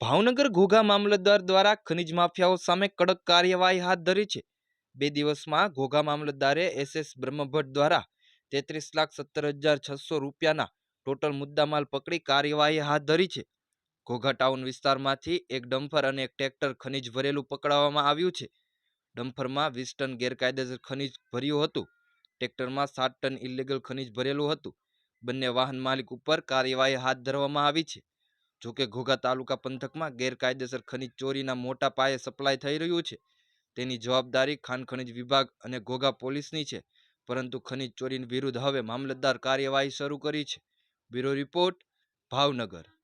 ભાવનગર ઘોઘા મામલતદાર દ્વારા ખનિજ માફિયાઓ સામે કડક કાર્યવાહી હાથ ધરી છે. બે દિવસમાં ઘોઘા મામલતદારે એસએસ બ્રહ્મભટ્ટ દ્વારા તેત્રીસ લાખ સત્તર હજાર છસો રૂપિયાના ટોટલ મુદ્દામાલ પકડી કાર્યવાહી હાથ ધરી છે. ઘોઘા ટાઉન વિસ્તારમાંથી એક ડમ્ફર અને એક ટ્રેક્ટર ખનિજ ભરેલું પકડાવવામાં આવ્યું છે. ડમ્ફરમાં વીસ ટન ગેરકાયદેસર ખનિજ ભર્યું હતું. ટ્રેક્ટરમાં સાત ટન ઇલીગલ ખનિજ ભરેલું હતું. બંને વાહન માલિક ઉપર કાર્યવાહી હાથ ધરવામાં આવી છે. જોકે ઘોઘા તાલુકા પંથકમાં ગેરકાયદેસર ખનિજ ચોરીના મોટા પાયે સપ્લાય થઈ રહ્યું છે. તેની જવાબદારી ખાન ખનિજ વિભાગ અને ઘોઘા પોલીસની છે, પરંતુ ખનિજ ચોરી વિરુદ્ધ હવે મામલતદાર કાર્યવાહી શરૂ કરી છે. Bureau report, Bhavnagar.